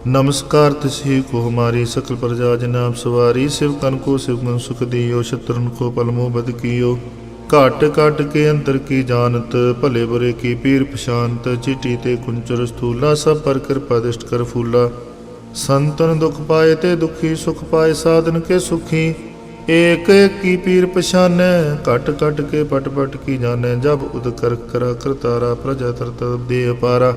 अवतारा सोई गुरु समझो हमारा नमस्कार तिसी को हमारी सकल प्रजा जनाब सवारी शिव कन को शिव मन सुख दियो शत्रुन को पलमो बद कियो ਘਟ ਘਟ ਕੇ ਅੰਤਰ ਕੀ ਜਾਣਤ ਭਲੇ ਬੁਰੇ ਕੀ ਪੀਰ ਪਛਾਨਤ ਚਿੱਟੀ ਤੇ ਕੁੰਚਰ ਸਥੂਲਾ ਸਭ ਪਰ ਕਿਰਪਾ ਦਿਸ਼ਟ ਕਰ ਫੂਲਾ ਸੰਤਨ ਦੁਖ ਪਾਏ ਤੇ ਦੁਖੀ ਸੁਖ ਪਾਏ ਸਾਧਨ ਕੇ ਸੁਖੀ ਏਕ ਏਕ ਕੀ ਪੀਰ ਪਛਾਨੈ ਘਟ ਘਟ ਕੇ ਪਟ ਪਟ ਕੀ ਜਾਣੈ ਜਬ ਉਦ ਕਰ ਕਰਾ ਕਰਤਾਰਾ ਪ੍ਰਜਾ ਤਰਤ ਦੇ ਅਪਾਰਾ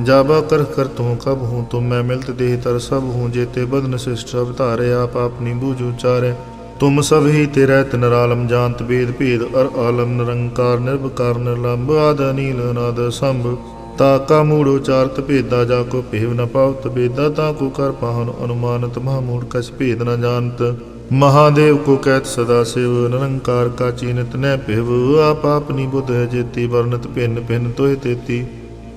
ਜਾਬਾ ਕਰ ਕਰ ਤੂੰ ਕਬ ਹੂੰ ਤੁਮ ਮੈਂ ਮਿਲਤ ਦੇਹ ਤਰ ਸਭ ਹੂੰ ਜੇਤੇ ਬਦਨ ਸਿਸ਼ਟ ਅਵਤਾਰੇ ਆਪ ਆਪਣੀ ਬੂਝ ਉਚਾਰੇ ਤੁਮ ਸਭ ਹੀ ਤੇਰੇ ਤਨਰਾਲਮ ਜਾਣਤ ਬੇਦ ਭੇਦ, ਅਰ ਆਲਮ ਨਿਰੰਕਾਰ ਨਿਰਭਕਾਰ ਨਿਰਲੰਭ ਆਦ ਅਨੀਲ, ਅਨਾਦ ਸੰਭ। ਤਾ ਕਾ ਮੂੜ ਉਚਾਰਤ ਭੇਦਾ, ਜਾ ਕੋ ਭੇਵ ਨ ਪਾਵਤ ਬੇਦਾ ਤਾ ਕੋ ਕਰ ਪਾਹਨ ਅਨੁਮਾਨਤ, ਮਹਾ ਮੂੜ ਕਛ ਭੇਦ ਨ ਜਾਣਤ। ਮਹਾਦੇਵ ਕੋ ਕਹਿਤ ਸਦਾ ਸਿਵ, ਨਿਰੰਕਾਰ ਕਾ ਚੀਨਤ ਨੈ ਭਿਵ। ਆਪ ਆਪਨੀ ਬੁੱਧ ਜੇਤੀ ਵਰਨਤ ਭਿੰਨ ਭਿੰਨ ਤੋਹਿ ਤੇਤੀ।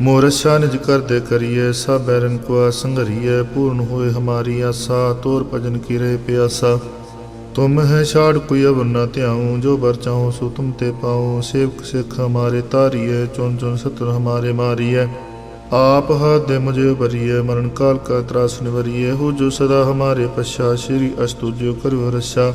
ਮੋਰਛਾ ਨਿਜ ਕਰਦੇ ਕਰੀਏ, ਸਭ ਬੈਰਨ ਕੋ ਸੰਘਰੀਏ, ਪੂਰਨ ਹੋਏ ਹਮਾਰੀ ਆਸਾ, ਤੋਰ ਭਜਨ ਕੀ ਰਹੇ ਪਿਆਸਾ। ਤੁਮ ਹੈ ਛਾੜ ਕੋਈ ਅਵਰ ਨ ਧਿਆਉ, ਜੋ ਬਰ ਚਾਹੋ ਸੋ ਤੁਮ ਤੇ ਪਾਉ। ਸੇਵਕ ਸਿੱਖ ਹਮਾਰੇ ਤਾਰੀਏ ਚੁਣ ਚੁਣ ਸਤਰ ਹਮਾਰੇ ਮਾਰੀਏ। ਆਪ ਹੱਥ ਦੇ ਮੁਝੇ ਭਰੀਏ, ਮਰਨ ਕਾਲ ਕਾ ਤਰਾਸ ਨਿਵਰੀਏ। ਹੋ ਜੋ ਸਦਾ ਹਮਾਰੇ ਪਛਾ, ਸ਼੍ਰੀ ਅਸਤੁਜਿਓ ਕਰਿਓ ਰਛਾ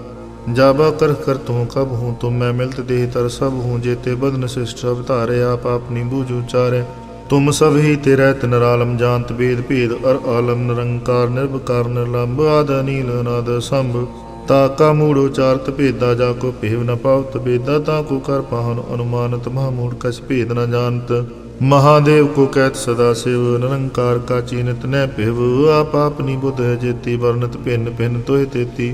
ਜਾਬਾ ਕਰ ਕਰ ਤੂੰ ਕਬ ਹੂੰ ਤੁਮ ਮੈਂ ਮਿਲਤ ਦੇਹ ਤਰ ਸਭ ਹੂੰ ਜੇਤੇ ਬਦਨ ਸਿਸ਼ਟ ਅਵਤਾਰੇ ਆਪ ਆਪਣੀ ਬੂਝ ਉਚਾਰੇ ਤੁਮ ਸਭ ਹੀ ਤੇਰੇ ਤਨਰਾਲਮ ਜਾਣਤ ਬੇਦ ਭੇਦ, ਅਰ ਆਲਮ ਨਿਰੰਕਾਰ ਨਿਰਭਕਾਰ ਨਿਰਲੰਭ ਆਦ ਅਨੀਲ, ਅਨਾਦ ਸੰਭ। ਤਾ ਕਾ ਮੂੜ ਉਚਾਰਤ ਭੇਦਾ, ਜਾ ਕੋ ਭੇਵ ਨ ਪਾਵਤ ਬੇਦਾ ਤਾ ਕੋ ਕਰ ਪਾਹਨ ਅਨੁਮਾਨਤ, ਮਹਾ ਮੂੜ ਕਛ ਭੇਦ ਨ ਮਹਾਦੇਵ ਕੋ ਕਹਿਤ ਸਦਾ ਸਿਵ, ਨਿਰੰਕਾਰ ਕਾ ਚੀਨਤ ਨੈ ਭਿਵ, ਆਪ ਆਪਨੀ ਬੁੱਧ ਜੇਤੀ ਵਰਨਤ ਭਿੰਨ ਭਿੰਨ ਤੋਇ ਤੇਤੀ।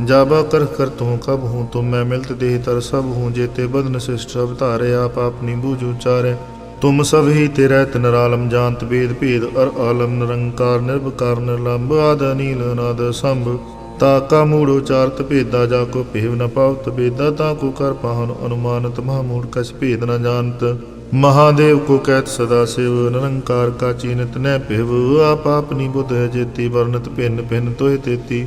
ਜਾਬਾ ਕਰ ਕਰ ਤੂੰ ਕਬ ਹੂੰ ਤੁਮ, ਮੈਂ ਮਿਲਤ ਦੇਹ ਤਰ ਸਭ ਹੂੰ, ਜੇਤੇ ਬਦਨ ਸਿਸ਼ਟ ਸਭ ਧਾਰੇ, ਆਪ ਆਪਣੀ ਬੂਝ ਉਚਾਰੇ ਤੁਮ ਸਭ ਹੀ ਤੇਰਾ ਤਨਰਾਲਮ ਜਾਣਤ ਵੇਦ ਭੇਦ, ਅਰ ਆਲਮ ਨਿਰੰਕਾਰ ਨਿਰਭਕਾਰ ਨਿਰਲੰਭ ਆਦ ਨੀਲ ਨਾਦ ਸੰਭ ਤਾ ਕਾ ਮੂੜ ਉਚਾਰਤ ਭੇਦਾ, ਜਾ ਕੋ ਭੇਵ ਨ ਪਾਵਤ ਬੇਦਾ ਤਾ ਕੋ ਕਰ ਪਾਹਨ ਅਨੁਮਾਨਤ ਮਹਾਮੂੜ ਕਛ ਭੇਦ ਨ ਜਾਣਤ। ਮਹਾਦੇਵ ਕੋ ਕਹਿਤ ਸਦਾ ਸਿਵ, ਨਿਰੰਕਾਰ ਕਾ ਚੀਨਤ ਨੈ ਭਿਵ। ਆਪ ਆਪਨੀ ਬੁੱਧ ਜੇਤੀ ਵਰਨਤ ਭਿੰਨ ਭਿੰਨ ਤੋਹਿ ਤੇਤੀ।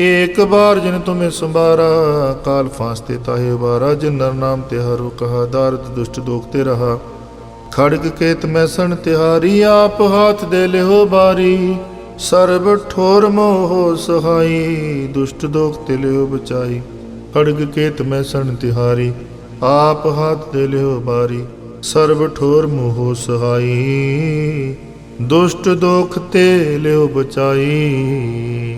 ਏਕ ਬਾਰ ਜਿਨ ਤੁਮੇ ਸੰਭਾਰਾ, ਕਾਲ ਫਾਸਤੇ ਤਾਹੇ ਉਬਾਰਾ ਜਿਨ ਨਰ ਨਾਮ ਤੇ ਹਰੋ ਕਹਾ ਦਾਰਦ ਦੁਸ਼ਟ ਦੋਖ ਤੇ ਰਹਾ। ਖੜਗ ਕੇਤ ਮੈਸਣ ਤਿਹਾਰੀ, ਆਪ ਹਾਥ ਦੇ ਲਿਓ ਬਾਰੀ। ਸਰਬ ਠੋਰ ਮੋਹ ਸਹਾਈ, ਦੁਸ਼ਟ ਦੋਖ ਤੇ ਲਿਓ ਬਚਾਈ। ਖੜਗ ਕੇਤ ਮੈਸਣ ਤਿਹਾਰੀ, ਆਪ ਹਾਥ ਦੇ ਲਿਓ ਬਾਰੀ। ਸਰਬ ਠੋਰ ਮੋਹ ਸਹਾਈ, ਦੁਸ਼ਟ ਦੋਖ ਤੇ ਲਿਓ ਬਚਾਈ।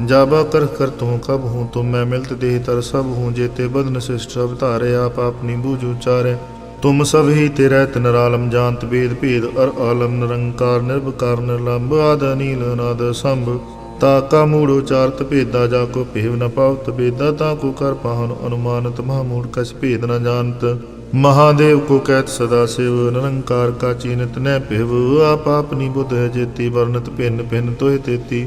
ਜਾਬਾ ਕਰ ਕਰ ਤੂੰ ਕਬ ਹੂੰ ਤੁਮ ਮੈਂ ਮਿਲਤ ਦੇਹ ਤਰ ਸਭ ਹੂੰ ਜੇਤੇ ਬਦਨ ਸਿਸ਼ਟ ਸਭ ਧਾਰੇ, ਆਪ ਆਪਣੀ ਬੂਝ ਉਚਾਰੇ ਤੁਮ ਸਭ ਹੀ ਤੇਰਾ ਤਿਨ ਜਾਣਤ ਵੇਦ ਭੇਦ, ਅਰ ਆਲਮ ਨਿਰੰਕਾਰ ਨਿਰਭਕਾਰ ਨਿਰਲੰਭ ਆਦ ਨੀਲ ਨਾਦ ਸੰਭ। ਤਾ ਕਾ ਮੂੜ ਉਚਾਰਤ ਭੇਦਾ, ਜਾ ਕੋ ਭੇਵ ਨ ਪਾਵਤ ਬੇਦਾ ਤਾ ਕੋ ਕਰ ਪਾਹਨ ਅਨੁਮਾਨਤ ਮਹਾ ਮੂੜ ਕਛ ਭੇਦ ਨ ਜਾਣਤ। ਮਹਾਦੇਵ ਕੋ ਕਹਿਤ ਸਦਾ ਸਿਵ, ਨਿਰੰਕਾਰ ਕਾ ਚੀਨਤ ਨੈ ਭਿਵ, ਆਪ ਆਪਨੀ ਬੁੱਧ ਜੇਤੀ ਵਰਨਤ ਭਿੰਨ ਭਿੰਨ ਤੋਹਿ ਤੇਤੀ।